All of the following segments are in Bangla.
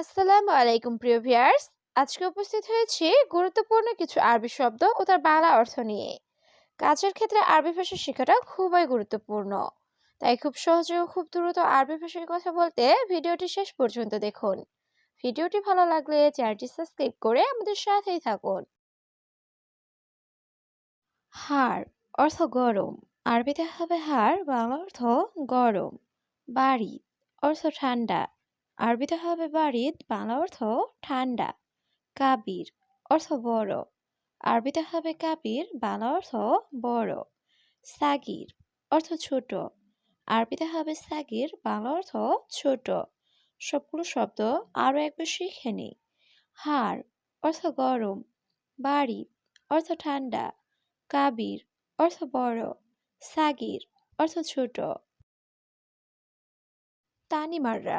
আসসালামু আলাইকুম, প্রিয় ভিউয়ার্স। আজকে উপস্থিত হয়েছি গুরুত্বপূর্ণ কিছু আরবি শব্দ ও তার বাংলা অর্থ নিয়ে। কাজের ক্ষেত্রে আরবি ভাষা শেখাটা খুবই গুরুত্বপূর্ণ। তাই খুব সহজে ও খুব দ্রুত আরবি ভাষায় কথা বলতে ভিডিওটি শেষ পর্যন্ত দেখুন। ভিডিওটি ভালো লাগলে চ্যানেলটি সাবস্ক্রাইব করে আমাদের সাথেই থাকুন। হার অর্থ গরম। আরবিতে হবে হার, বাংলা অর্থ গরম। বাড়ি অর্থ ঠান্ডা। আরবিতে হবে বাড়িদ বাংলা অর্থ ঠান্ডা, কাবির অর্থ বড়। আরবিতে হবে কাবির, বাংলা অর্থ বড়। সাগির অর্থ ছোট। আরবিতে হবে সাগির, বাংলা অর্থ ছোট। সবগুলো শব্দ আরও একবার শিখে নিই। হাড় অর্থ গরম। বাড়ি অর্থ ঠান্ডা। কাবির অর্থ বড়। সাগির অর্থ ছোট। তানিমাররা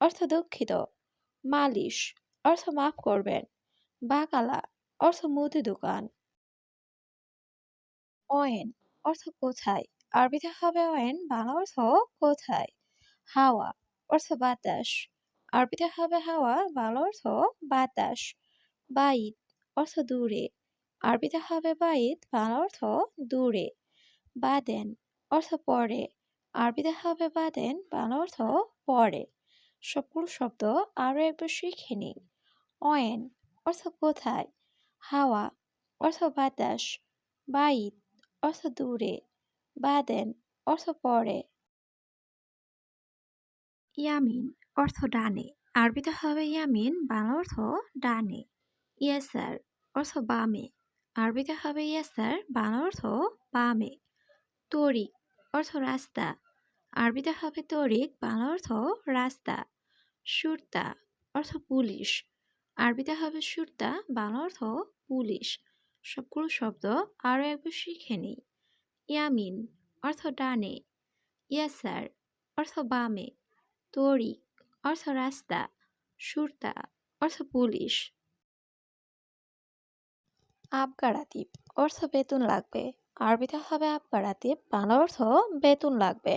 অর্থ দুঃখিত। মালিশ, অর্থ মাফ করবেন। বাকালা, অর্থ মুদি দোকান। অয়েন, অর্থ কোথায়? আরবিতে হবে অয়েন, বাংলা অর্থ কোথায়? হাওয়া, অর্থ বাতাস। আরবিতে হবে হাওয়া, বাংলা অর্থ বাতাস। বাইত, অর্থ দূরে। আরবিতে হবে বাইত, বাংলা অর্থ দূরে। বাদেন, অর্থ পরে। আরবিতে হবে বাদেন, বাংলা অর্থ পরে। সবগুলো শব্দ আরও একবার শিখে নিই। অয়েন অর্থ কোথায়? হাওয়া অর্থ বাতাস। বাইত অর্থ দূরে। বাদেন অর্থ পরে। ইয়ামিন অর্থ ডানে। আরবিতে হবে ইয়ামিন, বাংলা অর্থ ডানে। ইয়াসার অর্থ বামে। আরবিতে হবে ইয়াসার, বাংলা অর্থ বামে। তরিক অর্থ রাস্তা। আরবিতে হবে তরিক বাংলা অর্থ রাস্তা, সুরতা অর্থ পুলিশ। আরবিতে হবে সুরতা, বাংলা অর্থ পুলিশ। সবগুলো শব্দ আরও একবার শিখে নিই। ইয়ামিন অর্থ ডানে, ইয়াসার অর্থ বামে, তরিক অর্থ রাস্তা, সুরতা অর্থ পুলিশ। আবগারাতিব অর্থ বেতন লাগবে। আরবিতে হবে আবগারাতিব বাংলা অর্থ বেতন লাগবে।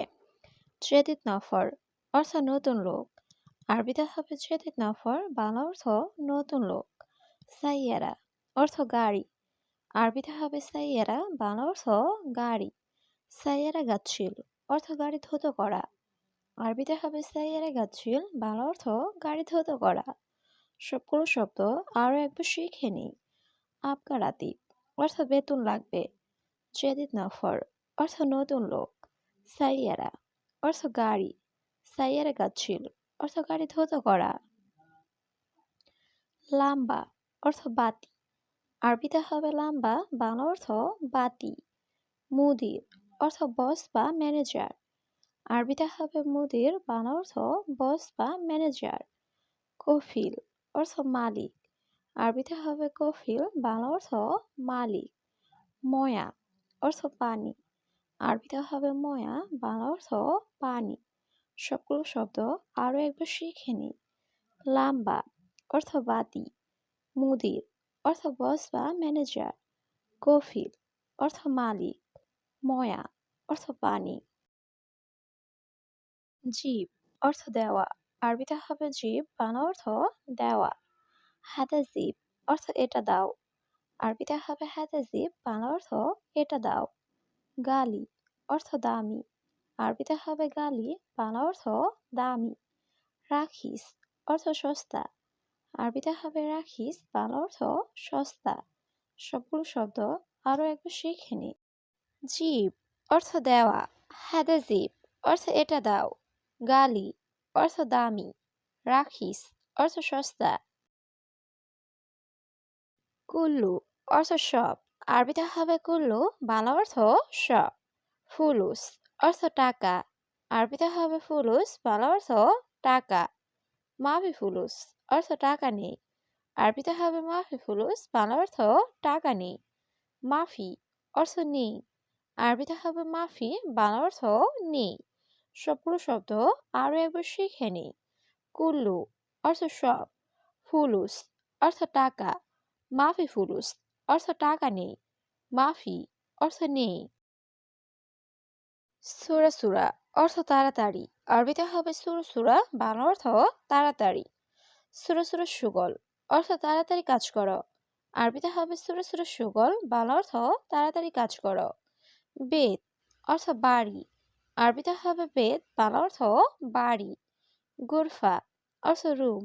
জেদিদ নফর অর্থ নতুন লোক। আরবিতে হবে জেদিদ নফর বাংলা অর্থ নতুন লোক। সাইয়ারা অর্থ গাড়ি। আরবিতে হবে সাইয়ারা বাংলা অর্থ গাড়ি। সাইয়ারা গাছিল অর্থ গাড়ি ধুত করা। আরবিতে হবে সাইয়ারা গাছিল বাংলা অর্থ গাড়ি ধুত করা। সবগুলো শব্দ আরও একবার শিখে নিই। আবগারাতি অর্থ বেতন লাগবে। জেদিদ নফর অর্থ নতুন লোক। সাইয়ারা অর্থ গাড়ি। সাইয়ারা গাছিল অর্থ গাড়ি ধৌত করা? লাম্বা, অর্থ বাতি। আরবিতে হবে লাম্বা, বাংলা অর্থ বাতি। মুদির, অর্থ বস বা ম্যানেজার। আরবিতে হবে মুদির, বাংলা অর্থ বস বা ম্যানেজার। কফিল, অর্থ মালিক। আরবিতে হবে কফিল, বাংলা অর্থ মালিক। ময়া, অর্থ পানি। আরবিতে হবে ময়া, বাংলা অর্থ পানি। সবগুলো শব্দ আরও একবার শিখে নিই। লাম্বা অর্থ বাতি, মুদির অর্থ বস বা ম্যানেজার। কফিল অর্থ মালিক, ময়া অর্থ পানি। জীব অর্থ দেওয়া আরবিতে হবে জীব, বাংলা অর্থ দেওয়া। হাতে জীব অর্থ এটা দাও। আরবিতে হবে হাতে জীব, বাংলা অর্থ এটা দাও। গালি অর্থ দামি। আরবিতে হবে গালি, বাংলা অর্থ দামি। রাখিস অর্থ সস্তা। আরবিতে হবে রাখিস, বাংলা অর্থ সস্তা। সবগুলো শব্দ আরও একবার শিখে নি। জীব অর্থ দেওয়া। হাদে জীব অর্থ এটা দাও। গালি অর্থ দামি। রাখিস অর্থ সস্তা। কুল্লু অর্থ সব। আরবিতে হবে কুল্লু, বাংলা অর্থ সব ফুলুস অর্থ টাকা। আরবিতে হবে ফুলুস, বাংলা অর্থ টাকা। মাফি ফুলুস অর্থ টাকা নেই। আরবিতে হবে মাফি ফুলুস, বাংলা অর্থ টাকা নেই। মাফি অর্থ নেই। আরবিতে হবে মাফি, বাংলা অর্থ নেই। সবগুলো শব্দ আরও একবার শিখে নিই কুল্লু অর্থ সব ফুলুস অর্থ টাকা। মাফি ফুলুস অর্থ টাকা নেই, মাফি অর্থ নেই। সুরা সুরা অর্থ তাড়াতাড়ি আরবিতে হবে সুরা সুরা, বাংলা অর্থ তাড়াতাড়ি। সুরা সুরা সুগল অর্থ তাড়াতাড়ি কাজ করো আরবিতে হবে সুরা সুরা সুগল, বাংলা অর্থ তাড়াতাড়ি কাজ করো। বেদ অর্থ বাড়ি আরবিতে হবে বেদ, বাংলা অর্থ বাড়ি। গুরফা অর্থ রুম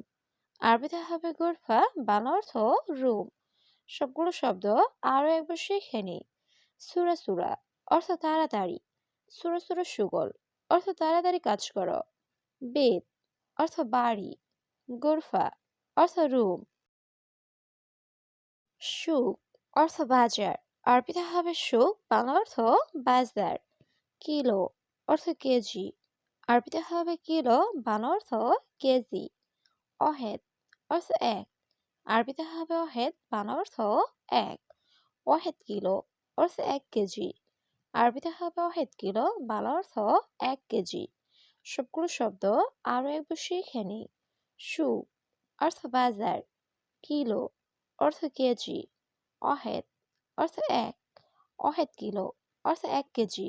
আরবিতে হবে গুরফা, বাংলা অর্থ রুম। সবগুলো শব্দ আরও একবার শিখে নিই। সুরা সুরা, অর্থ তাড়াতাড়ি। সুরা সুরা সুগল, অর্থ তাড়াতাড়ি কাজ করো। বেদ, অর্থ বাড়ি। গুরফা, অর্থ রুম। সুখ, অর্থ বাজার। আরবিতে হবে সুখ, বাংলা অর্থ বাজার। কিলো, অর্থ কেজি। আরবিতে হবে কিলো, বাংলা অর্থ কেজি। অহেদ, অর্থ এক। আরবিতে হবে বাংলা অর্থ এক। অহেদ কিলো অর্থ এক কেজি। আরবিতে হবে অহেদ কিলো বাংলা অর্থ এক কেজি। সবগুলো শব্দ আরও একবার শিখে নিই সু অর্থ বাজার। কিলো অর্থ কেজি। অহেদ অর্থ এক। অহেদ কিলো অর্থ এক কেজি।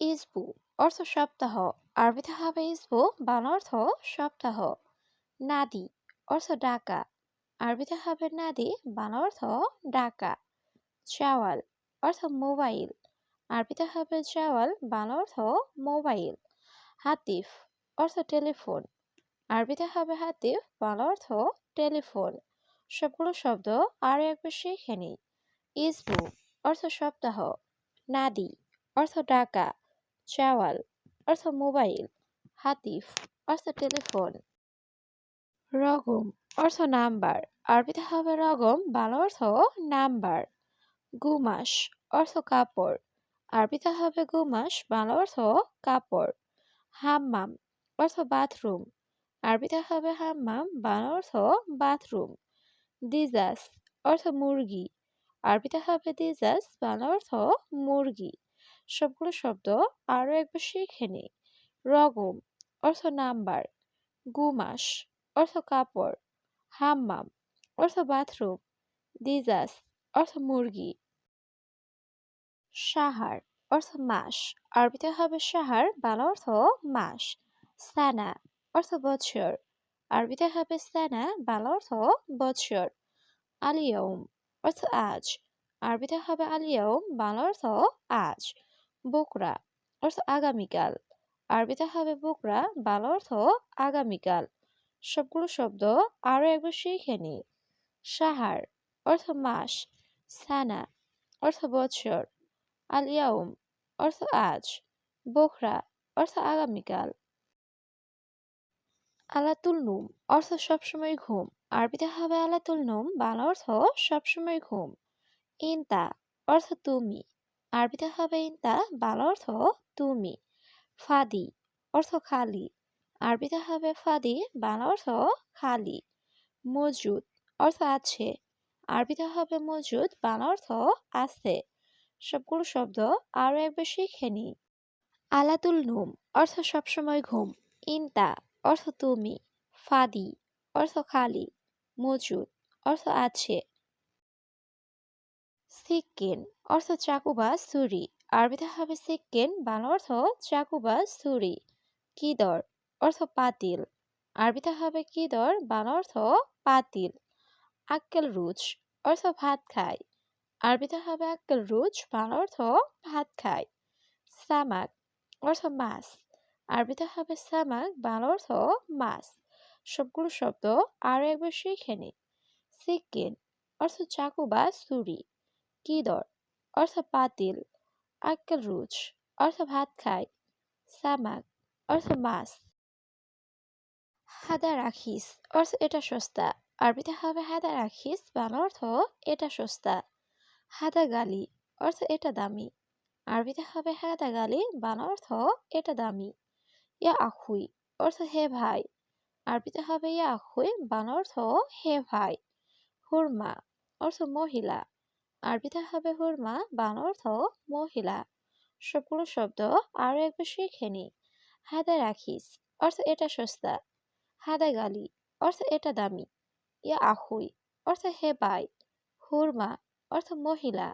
ইসবু অর্থ সপ্তাহ। আরবিতে হবে ইসবু বাংলা অর্থ সপ্তাহ। নাদি অর্থ ডাকা। আরবিতে হবে নাদি বাংলা অর্থ ডাকা। চাওয়াল, অর্থ মোবাইল। আরবিতে হবে চাওয়াল, বাংলা অর্থ মোবাইল। হাতিফ, অর্থ টেলিফোন। আরবিতে হবে হাতিফ, বাংলা অর্থ টেলিফোন। সবগুলো শব্দ আরও একবার শিখে নিই। ইসবু, অর্থ সপ্তাহ। নাদি, অর্থ ডাকা। চাওয়াল, অর্থ মোবাইল। হাতিফ, অর্থ টেলিফোন। রগম অর্থ নাম্বার। আরবিতে হবে রগম, বাংলা অর্থ নাম্বার। গুমাস অর্থ কাপড়। আরবিতে হবে গুমাস, বাংলা অর্থ কাপড়। হাম্মাম অর্থ বাথরুম। আরবিতে হবে হাম্মাম, বাংলা অর্থ বাথরুম। দিজাস অর্থ মুরগি। আরবিতে হবে দিজাস, বাংলা অর্থ মুরগি। সবগুলো শব্দ আরও একবার শিখে নিই রগম অর্থ নাম্বার। গুমাস অর্থ কাপড়, হাম্মাম, অর্থ বাথরুম দিজাস অর্থ মুরগি। সাহার, অর্থ মাস, আরবিতে হবে সাহার, বাংলা অর্থ মাস। সানা অর্থ বছর, আরবিতে হবে সানা বাংলা অর্থ বছর। আলিয়ম অর্থ আজ, আরবিতে হবে আলিয়ম বাংলা অর্থ আজ। বোকরা, অর্থ আগামীকাল, আরবিতে হবে বোকরা, বাংলা অর্থ আগামীকাল। সবগুলো শব্দ আরও একবার শিখে নিই। সাহার অর্থ মাস, সানা অর্থ বছর আলিয়াউম অর্থ আজ, বোখরা অর্থ আগামীকাল। আলাতুল নুম অর্থ সবসময় ঘুম, আরবিতে হবে আলাতুল নুম বাংলা অর্থ সবসময় ঘুম। ইনতা অর্থ তুমি, আরবিতে হবে ইনতা, বাংলা অর্থ তুমি। ফাদি অর্থ খালি আরবিতে হবে ফাদি, বাংলা অর্থ খালি, মজুদ অর্থ আছে। আরবিতে হবে মজুদ, বাংলা অর্থ আছে। সবগুলো শব্দ আরও একবার শিখে নিই আলাতুল নুম অর্থ সবসময় ঘুম, ইনতা অর্থ তুমি, ফাদি অর্থ খালি, মজুদ অর্থ আছে। সিক্কিন অর্থ চাকু বা ছুরি আরবিতে হবে সিক্কিন বাংলা অর্থ চাকু বা ছুরি, কিদর অর্থ পাতিল আরবিতে হবে কি কিদর বাংলা অর্থ পাতিল আক্কেল রুচ, অর্থ ভাত খায়। আরবিতে হবে আক্কেল রুচ, বাংলা অর্থ ভাত খায়। সামাক, অর্থ মাছ। আরবিতে হবে সামাক, বাংলা অর্থ মাছ। সবগুলো শব্দ আরও একবার শিখে নিই সিকিন অর্থ চাকু বা ছুরি। কিদর অর্থ পাতিল আক্কেল রুচ, অর্থ ভাত খায়। সামাক, অর্থ মাছ। হাদা রাখিস, অর্থ এটা সস্তা। আরবিতে হবে হাদা রাখিস, বাংলা অর্থ এটা সস্তা। হাদা গালি, অর্থ এটা দামি। আরবিতে হবে হাদা গালি, বাংলা অর্থ এটা দামি। ইয়া আখুই, অর্থ হে ভাই। আরবিতে হবে ইয়া আখুই, বাংলা অর্থ হে ভাই। হুরমা, অর্থ মহিলা। আরবিতে হবে হুরমা, বাংলা অর্থ মহিলা। সবগুলো শব্দ আরও একবার শিখে নি। হাদা রাখিস, অর্থ এটা সস্তা। হাদা গালি অর্থ এটা দামি। ইয়া আহুই অর্থ হে ভাই। হুরমা অর্থ মহিলা।